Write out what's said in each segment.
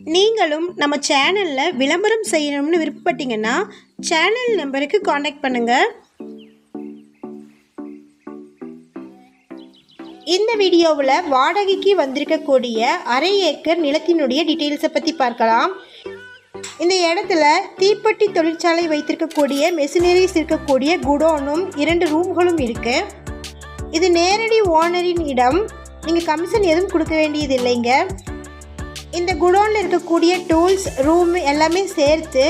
நீங்களும் நம்ம சேனலில் விளம்பரம் செய்யணும்னு விருப்பப்பட்டீங்கன்னா சேனல் நம்பருக்கு காண்டாக்ட் பண்ணுங்கள் இந்த வீடியோவில் வாடகைக்கு வந்திருக்கக்கூடிய அரை ஏக்கர் நிலத்தினுடைய டீட்டெயில்ஸை பற்றி பார்க்கலாம். இந்த இடத்துல தீப்பெட்டி தொழிற்சாலை வைத்திருக்கக்கூடிய மெஷினரிஸ் இருக்கக்கூடிய குடோனும் இரண்டு ரூம்களும் இருக்குது இது நேரடி ஓனரின் இடம். நீங்கள் கமிஷன் எதுவும் கொடுக்க வேண்டியது இல்லைங்க. இந்த குடோனில் இருக்கக்கூடிய டூல்ஸ் ரூம் எல்லாமே சேர்த்து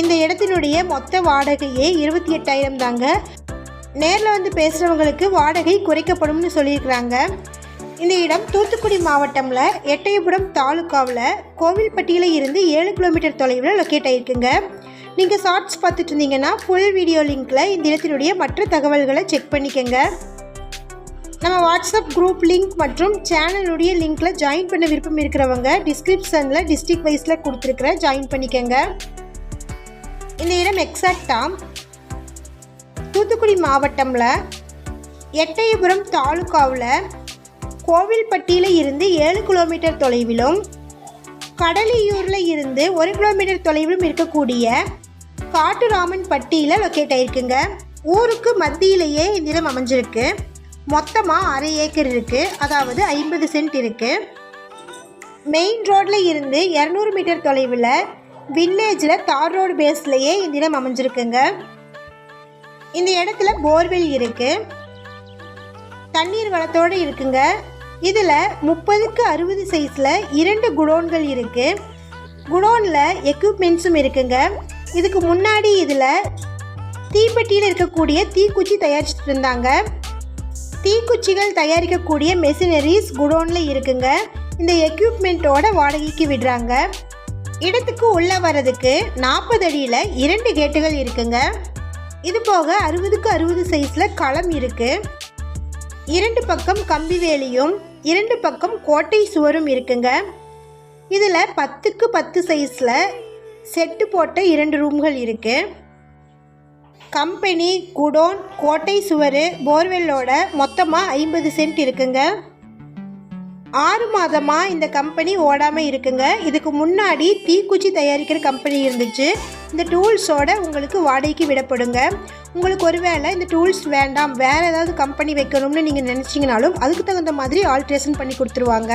இந்த இடத்தினுடைய மொத்த வாடகையே இருபத்தி எட்டாயிரம் தாங்க. நேரில் வந்து பேசுகிறவங்களுக்கு வாடகை குறைக்கப்படும்னு சொல்லியிருக்கிறாங்க. இந்த இடம் தூத்துக்குடி மாவட்டமில் எட்டயபுரம் தாலுக்காவில் கோவில்பட்டியில் இருந்து ஏழு கிலோமீட்டர் தொலைவில் லொக்கேட் ஆகிருக்குங்க நீங்கள் ஷார்ட்ஸ் பார்த்துட்டு இருந்தீங்கன்னா ஃபுல் வீடியோ லிங்க்கில் இந்த இடத்தினுடைய மற்ற தகவல்களை செக் பண்ணிக்கோங்க. நம்ம வாட்ஸ்அப் குரூப் லிங்க் மற்றும் சேனலுடைய லிங்க்கில் ஜாயின் பண்ண விருப்பம் இருக்கிறவங்க டிஸ்கிரிப்ஷனில் டிஸ்ட்ரிக்ட் வைஸில் கொடுத்துருக்குற ஜாயின் பண்ணிக்கோங்க. இந்த இடம் எக்ஸாக்டாக தூத்துக்குடி மாவட்டமில் எட்டயபுரம் தாலுக்காவில் கோவில்பட்டியில் இருந்து ஏழு கிலோமீட்டர் தொலைவிலும் கடலியூரில் இருந்து ஒரு கிலோமீட்டர் தொலைவிலும் இருக்கக்கூடிய காட்டுராமன் பட்டியில் லொக்கேட் ஆயிருக்குங்க. ஊருக்கு மத்தியிலேயே இந்த இடம் அமைஞ்சிருக்கு. மொத்தமாக அரை ஏக்கர் இருக்குது அதாவது ஐம்பது சென்ட் இருக்குது மெயின் ரோட்டில் இருந்து இரநூறு மீட்டர் தொலைவில் வில்லேஜில் தார் ரோடு பேஸ்லேயே இந்த இடம் அமைஞ்சிருக்குங்க. இந்த இடத்துல போர்வெல் இருக்குது தண்ணீர் வளத்தோடு இருக்குங்க. இதில் முப்பதுக்கு அறுபது சைஸில் இரண்டு குடோன்கள் இருக்குது குடோனில் எக்யூப்மெண்ட்ஸும் இருக்குங்க. இதுக்கு முன்னாடி இதில் தீப்பெட்டியில் இருக்கக்கூடிய தீக்குச்சி தயாரிச்சுட்டு இருந்தாங்க. தீக்குச்சிகள் தயாரிக்கக்கூடிய மெஷினரிஸ் குடோனில் இருக்குங்க. இந்த எக்யூப்மெண்ட்டோட வாடகைக்கு விடுறாங்க. இடத்துக்கு உள்ளே வர்றதுக்கு நாற்பது அடியில் இரண்டு கேட்டுகள் இருக்குங்க. இது போக அறுபதுக்கு அறுபது சைஸில் களம் இருக்குது இரண்டு பக்கம் கம்பி வேலியும் இரண்டு பக்கம் கோட்டை சுவரும் இருக்குங்க. இதில் பத்துக்கு பத்து சைஸில் செட்டு போட்ட இரண்டு ரூம்கள் இருக்குது கம்பெனி குடோன் கோட்டை சுவர் போர்வெல்லோட மொத்தமாக ஐம்பது சென்ட் இருக்குங்க. ஆறு மாதமாக இந்த கம்பெனி ஓடாமல் இருக்குங்க. இதுக்கு முன்னாடி தீக்குச்சி தயாரிக்கிற கம்பெனி இருந்துச்சு. இந்த டூல்ஸோட உங்களுக்கு வாடகைக்கு விடப்படுங்க. உங்களுக்கு ஒருவேளை இந்த டூல்ஸ் வேண்டாம் வேறு ஏதாவது கம்பெனி வைக்கணும்னு நீங்கள் நினச்சிங்கனாலும் அதுக்கு தகுந்த மாதிரி ஆல்ட்ரேஷன் பண்ணி கொடுத்துருவாங்க.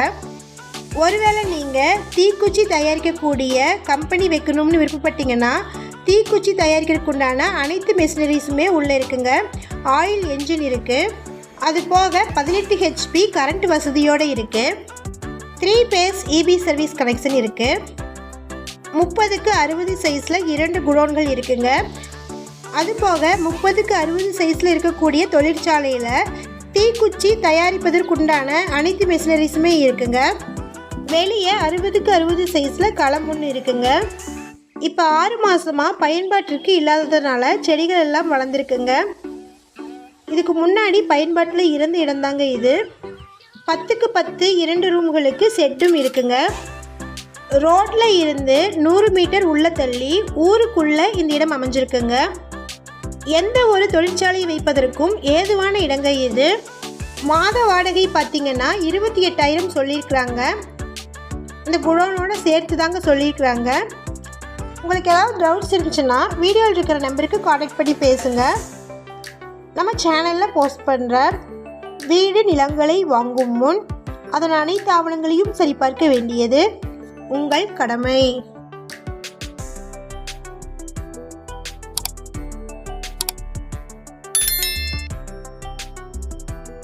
ஒருவேளை நீங்கள் தீக்குச்சி தயாரிக்கக்கூடிய கம்பெனி வைக்கணும்னு விருப்பப்பட்டீங்கன்னா தீக்குச்சி தயாரிக்கிறதுக்கு உண்டான அனைத்து மெஷினரிஸுமே உள்ளே இருக்குங்க. ஆயில் என்ஜின் இருக்குது அது போக பதினெட்டு ஹெச்பி கரண்ட் வசதியோடு இருக்குது three phase EB service connection இருக்குது முப்பதுக்கு அறுபது சைஸில் இரண்டு குடோன்கள் இருக்குங்க. அது போக முப்பதுக்கு அறுபது சைஸில் இருக்கக்கூடிய தொழிற்சாலையில் தீக்குச்சி தயாரிப்பதற்குண்டான அனைத்து மெஷினரிஸுமே இருக்குங்க. வெளியே அறுபதுக்கு அறுபது சைஸில் களம் ஒன்று இருக்குங்க. இப்போ ஆறு மாதமாக பயன்பாட்டிற்கு இல்லாததுனால செடிகள் எல்லாம் வளர்ந்துருக்குங்க. இதுக்கு முன்னாடி பயன்பாட்டில் இருந்த இடம்தாங்க இது. பத்துக்கு பத்து இரண்டு ரூம்களுக்கு செட்டும் இருக்குங்க. ரோட்டில் இருந்து நூறு மீட்டர் உள்ள தள்ளி ஊருக்குள்ளே இந்த இடம் அமைஞ்சிருக்குங்க. எந்த ஒரு தொழிற்சாலை வைப்பதற்கும் ஏதுவான இடங்க இது. மாத வாடகை பார்த்தீங்கன்னா இருபத்தி எட்டாயிரம் சொல்லியிருக்கிறாங்க. இந்த குடோனோட சேர்த்து தாங்க சொல்லியிருக்கிறாங்க. உங்களுக்கு ஏதாவது டவுட்ஸ் இருந்துச்சுன்னா வீடியோவில் இருக்கிற நம்பருக்கு காண்டாக்ட் பண்ணி பேசுங்கள் நம்ம சேனலில் போஸ்ட் பண்ணுற வீடு நிலங்களை வாங்கும் முன் அதன் அனைத்து ஆவணங்களையும் சரிபார்க்க வேண்டியது உங்கள் கடமை.